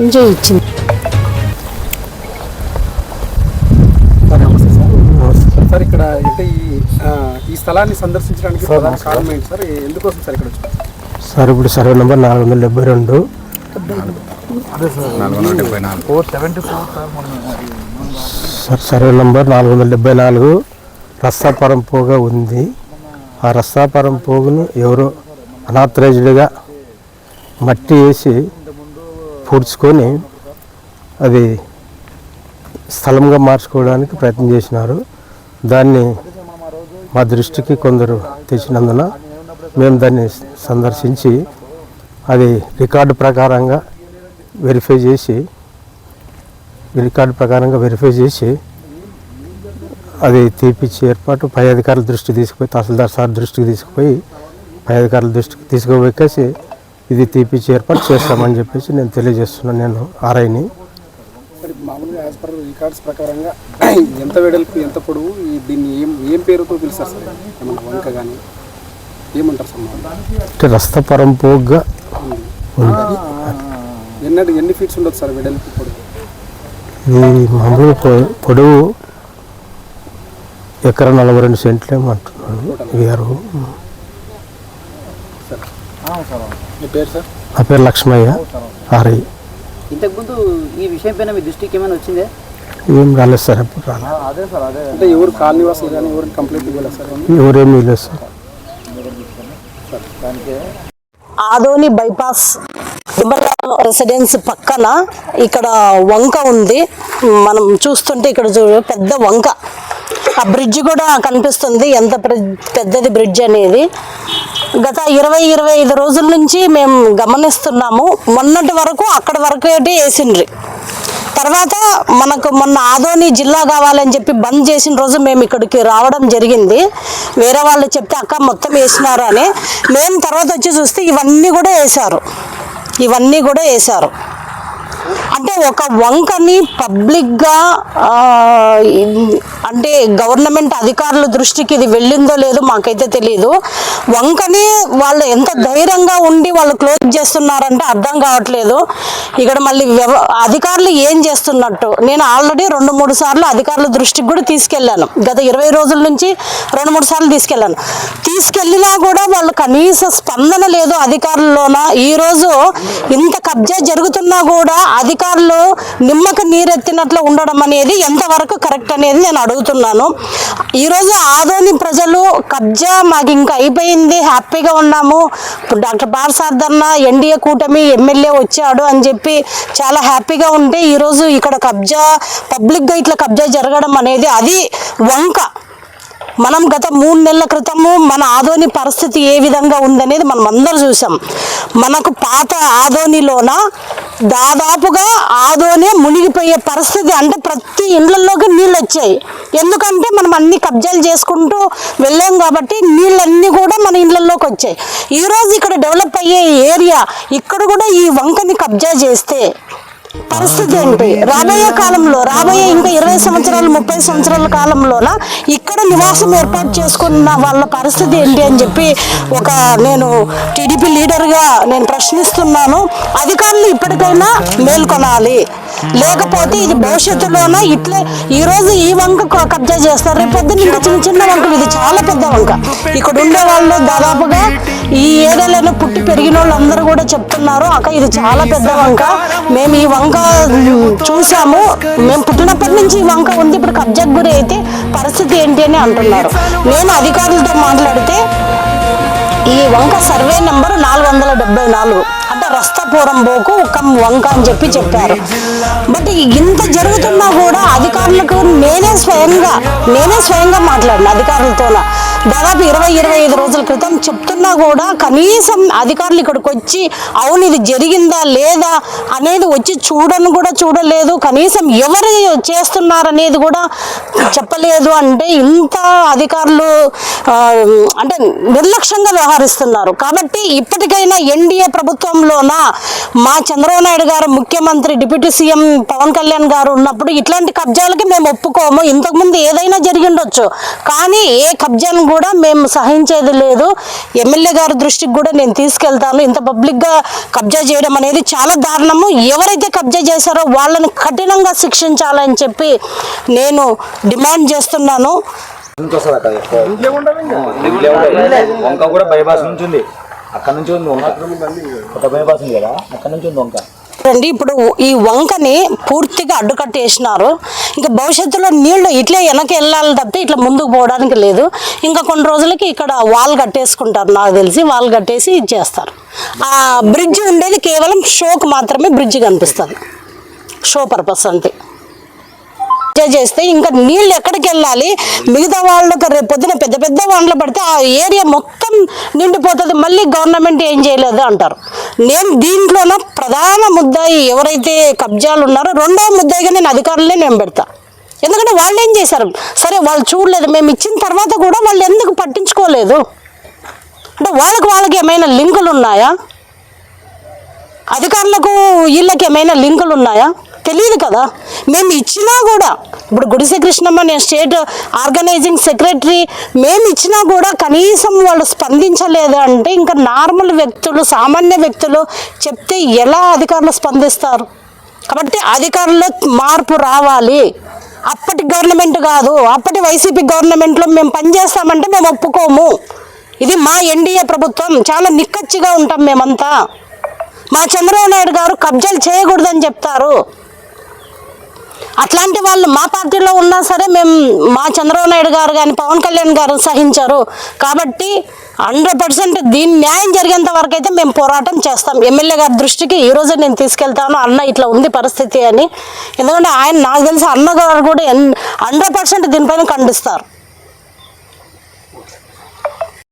Enjoy ఇచ్చింది. Sir నమస్తే sir sir ఇక్కడ అంటే ఈ స్థలాన్ని సందర్శించడానికి ప్రధాన కారణం ఏంటి సార్? ఎందుకోసం సార్ ఇక్కడ వచ్చారు సార్ ఇప్పుడు సర్వే నెంబర్ నాలుగు వందల డెబ్బై రెండు. సార్. సర్వే నెంబర్ నాలుగు వందల డెబ్బై నాలుగు. రస్తాపురం పోగ ఉంది. ఆ రస్తాపురం పోగును ఎవరో అనాథరైజ్డ్గా మట్టి వేసి పూడ్చుకొని అది స్థలంగా మార్చుకోవడానికి ప్రయత్నం చేసినారు. దాన్ని మా దృష్టికి కొందరు తెచ్చినందున మేము దాన్ని సందర్శించి అది రికార్డు ప్రకారంగా వెరిఫై చేసి రికార్డు ప్రకారంగా వెరిఫై చేసి అది తీపిచ్చే ఏర్పాటు పై అధికారుల దృష్టికి తీసుకుపోయి తహసీల్దార్ సార్ దృష్టికి తీసుకుపోయి పై అధికారుల దృష్టికి తీసుకుపోయేసి ఇది తీపిచ్చే ఏర్పాటు చేస్తామని చెప్పేసి నేను తెలియజేస్తున్నాను నేను ఆర్ఐని. మరి మామూలుగా యాజ్ పర్ రికార్డ్స్ ప్రకారంగా ఎంత వెడల్పు ఎంత పొడవు దీన్ని ఏం ఏం పేరుతో పిలుస్తారు సార్? ఏమన్నా వంక కానీ ఏమంటారు సార్ మామూలుగా? అంటే రస్తపురం పోగ్గా ఉంది ఎన్నటి ఎన్ని ఫీట్స్ ఉండొచ్చు సార్ వెడల్పు పొడవు? ఇది మామూలుగా పొ- పొడవు ఎకరా నలభై రెండు సెంట్లేమో అంటున్నాను వీఆర్. మీ పేరు సార్ నా పేరు లక్ష్మయ్య. ఆర్ఐ. ఇంతకుముందు ఈ విషయం పైన మీ దృష్టికి ఏమైనా వచ్చిందే? ఏం రాలేదు సార్ ఎప్పుడు రాలేదు. అంటే ఎవరు కాలనీవాసులు కానీ ఎవరు కంప్లైంట్ ఇవ్వలేదు సార్ ఎవరేమీ లేదు సార్ ఆదోని బైపాస్ రెసిడెన్స్ పక్కన ఇక్కడ వంక ఉంది. మనం చూస్తుంటే ఇక్కడ చూడు పెద్ద వంక. ఆ బ్రిడ్జ్ కూడా కనిపిస్తుంది. ఎంత పెద్దది బ్రిడ్జ్ అనేది. గత ఇరవై ఇరవై ఐదు రోజుల నుంచి మేము గమనిస్తున్నాము. మొన్నటి వరకు అక్కడ వరకు అయితే వేసిండ్రి. తర్వాత మనకు మొన్న ఆదోని జిల్లా కావాలని చెప్పి బంద్ చేసిన రోజు మేము ఇక్కడికి రావడం జరిగింది. వేరే వాళ్ళు చెప్తే అక్క మొత్తం వేసినారు అని. మేము తర్వాత వచ్చి చూస్తే ఇవన్నీ కూడా వేశారు. ఇవన్నీ కూడా వేశారు. అంటే ఒక వంకని పబ్లిక్గా అంటే గవర్నమెంట్ అధికారుల దృష్టికి ఇది వెళ్ళిందో లేదో మాకైతే తెలియదు వంకని వాళ్ళు ఎంత ధైర్యంగా ఉండి వాళ్ళు క్లోజ్ చేస్తున్నారంటే అర్థం కావట్లేదు. ఇక్కడ మళ్ళీ వ్యవ అధికారులు ఏం చేస్తున్నట్టు? నేను ఆల్రెడీ రెండు మూడు సార్లు అధికారుల దృష్టికి కూడా తీసుకెళ్ళాను. గత ఇరవై రోజుల నుంచి రెండు మూడు సార్లు తీసుకెళ్ళాను. తీసుకెళ్ళినా కూడా వాళ్ళు కనీస స్పందన లేదు అధికారుల్లోన. ఈరోజు ఇంత కబ్జా జరుగుతున్నా కూడా అధికారులు నిమ్మక నీరెత్తినట్లు ఉండడం అనేది ఎంతవరకు కరెక్ట్ అనేది నేను అడుగుతున్నాను. ఈరోజు ఆదోని ప్రజలు కబ్జా మాకు ఇంకా అయిపోయింది హ్యాపీగా ఉన్నాము. ఇప్పుడు డాక్టర్ పార్సార్థ్ ఎన్డీఏ కూటమి ఎమ్మెల్యే వచ్చాడు అని చెప్పి చాలా హ్యాపీగా ఉంటే ఈరోజు ఇక్కడ కబ్జా పబ్లిక్గా ఇట్లా కబ్జా జరగడం అనేది అది వంక. మనం గత మూడు నెలల క్రితము మన ఆదోని పరిస్థితి ఏ విధంగా ఉందనేది మనం అందరూ చూసాం మనకు పాత ఆదోనిలోన దాదాపుగా ఆదోనే మునిగిపోయే పరిస్థితి. అంటే ప్రతి ఇండ్లలోకి నీళ్ళు వచ్చాయి. ఎందుకంటే మనం అన్ని కబ్జాలు చేసుకుంటూ వెళ్ళాం కాబట్టి నీళ్ళన్నీ కూడా మన ఇళ్ళలోకి వచ్చాయి. ఈరోజు ఇక్కడ డెవలప్ అయ్యే ఏరియా ఇక్కడ కూడా ఈ వంకని కబ్జా చేస్తే పరిస్థితి ఏంటి? రాబోయే కాలంలో రాబోయే ఇంకా ఇరవై సంవత్సరాలు ముప్పై సంవత్సరాల కాలంలోన ఇక్కడ నివాసం ఏర్పాటు చేసుకున్న వాళ్ళ పరిస్థితి ఏంటి అని చెప్పి ఒక నేను టీడీపీ లీడర్గా నేను ప్రశ్నిస్తున్నాను. అధికారులు ఇప్పటికైనా మేల్కొనాలి. లేకపోతే ఇది భవిష్యత్తులోనో ఇట్లే ఈ రోజు ఈ వంక కబ్జా చేస్తారు. రేపు పొద్దున్న ఇంకా చిన్న చిన్న వంక ఇది చాలా పెద్ద వంక. ఇక్కడ ఉండే వాళ్ళు దాదాపుగా ఈ ఏరియాలో పుట్టి పెరిగిన వాళ్ళు అందరూ కూడా చెప్తున్నారు అక్క ఇది చాలా పెద్ద వంక. మేము ఈ వంక చూసాము. మేము పుట్టినప్పటి నుంచి ఈ వంక ఉంది. ఇప్పుడు కబ్జాకు గురి అయితే పరిస్థితి ఏంటి అని అంటున్నారు. నేను అధికారులతో మాట్లాడితే ఈ వంక సర్వే నెంబర్ నాలుగు వందల డెబ్బై నాలుగు. అంటే రస్తపురం బోకు వంక అని చెప్పి చెప్పారు. బట్ ఇంత జరుగుతున్నా కూడా అధికారులకు నేనే స్వయంగా నేనే స్వయంగా మాట్లాడిన అధికారులతోనే. దాదాపు ఇరవై ఇరవై ఐదు రోజుల క్రితం చెప్తున్నా కూడా కనీసం అధికారులు ఇక్కడికి వచ్చి అవును ఇది జరిగిందా లేదా అనేది వచ్చి చూడను కూడా చూడలేదు. కనీసం ఎవరు చేస్తున్నారనేది కూడా చెప్పలేదు. అంటే ఇంత అధికారులు అంటే నిర్లక్ష్యంగా వ్యవహరిస్తున్నారు. కాబట్టి ఇప్పటికైనా ఎన్డీఏ ప్రభుత్వంలోన మా చంద్రబాబు నాయుడు గారు ముఖ్యమంత్రి డిప్యూటీ సీఎం పవన్ కళ్యాణ్ గారు ఉన్నప్పుడు ఇట్లాంటి కబ్జాలకి మేము ఒప్పుకోము. ఇంతకుముందు ఏదైనా జరిగి ఉండొచ్చు. కానీ ఏ కబ్జాను కూడా మేము సహించేది లేదు. ఎమ్మెల్యే గారి దృష్టికి కూడా నేను తీసుకెళ్తాను. ఇంత పబ్లిక్గా కబ్జా చేయడం అనేది చాలా దారుణము. ఎవరైతే కబ్జా చేశారో వాళ్ళని కఠినంగా శిక్షించాలని చెప్పి నేను డిమాండ్ చేస్తున్నాను. నుంచి వస్తుంది అక్కడ వంక కూడా బైపాస్ నుంచి ఉంది. అక్కడ నుంచి ఉంది వంక. కొత్త బైపాస్ ఉంది కదా. అక్కడ నుంచి ఉంది వంక. రండి ఇప్పుడు ఈ వంకని పూర్తిగా అడ్డుకట్టేసినారు. ఇంకా భవిష్యత్తులో నీళ్ళు ఇట్లే వెనక్కి వెళ్ళాలి తప్పితే ఇట్లా ముందుకు పోవడానికి లేదు. ఇంకా కొన్ని రోజులకి ఇక్కడ వాల్ కట్టేసుకుంటారు నాకు తెలిసి వాల్ కట్టేసి ఇచ్చేస్తారు ఆ బ్రిడ్జ్ ఉండేది కేవలం షోకు మాత్రమే బ్రిడ్జ్ కనిపిస్తుంది. షో పర్పస్ అంతే. ఎంజాయ్ చేస్తే ఇంకా నీళ్ళు ఎక్కడికి వెళ్ళాలి? మిగతా వాళ్ళకి రేపు పొద్దున పెద్ద పెద్ద వానలు పడితే ఆ ఏరియా మొత్తం నిండిపోతుంది. మళ్ళీ గవర్నమెంట్ ఏం చేయలేదు అంటారు. నేను దీంట్లోన ప్రధాన ముద్దాయి ఎవరైతే కబ్జాలు ఉన్నారో రెండో ముద్దాయిగా నేను అధికారులే నేను పెడతా. ఎందుకంటే వాళ్ళు ఏం చేశారు? సరే వాళ్ళు చూడలేదు. మేము ఇచ్చిన తర్వాత కూడా వాళ్ళు ఎందుకు పట్టించుకోలేదు? అంటే వాళ్ళకి వాళ్ళకి ఏమైనా లింకులు ఉన్నాయా? అధికారులకు వీళ్ళకి ఏమైనా లింకులు ఉన్నాయా? తెలియదు కదా. మేము ఇచ్చినా కూడా ఇప్పుడు గుడిసె కృష్ణమ్మ నేను స్టేట్ ఆర్గనైజింగ్ సెక్రటరీ మేము ఇచ్చినా కూడా కనీసం వాళ్ళు స్పందించలేదు అంటే ఇంకా నార్మల్ వ్యక్తులు సామాన్య వ్యక్తులు చెప్తే ఎలా అధికారులు స్పందిస్తారు? కాబట్టి అధికారుల్లో మార్పు రావాలి. అప్పటి గవర్నమెంట్ కాదు అప్పటి వైసీపీ గవర్నమెంట్లో మేము పనిచేస్తామంటే మేము ఒప్పుకోము. ఇది మా ఎన్డీఏ ప్రభుత్వం చాలా నిక్కచ్చిగా ఉంటాం మేమంతా. మా చంద్రబాబు నాయుడు గారు కబ్జాలు చేయకూడదని చెప్తారు. అట్లాంటి వాళ్ళు మా పార్టీలో ఉన్నా సరే మేము మా చంద్రబాబు నాయుడు గారు కానీ పవన్ కళ్యాణ్ గారు సహించారు. కాబట్టి హండ్రెడ్ పర్సెంట్ దీని న్యాయం జరిగేంత వరకు అయితే మేము పోరాటం చేస్తాం. ఎమ్మెల్యే గారి దృష్టికి ఈ నేను తీసుకెళ్తాను అన్న ఇట్లా ఉంది పరిస్థితి అని. ఎందుకంటే ఆయన నాకు తెలిసి అన్న గారు కూడా హండ్రెడ్ పర్సెంట్ దీనిపైన ఖండిస్తారు.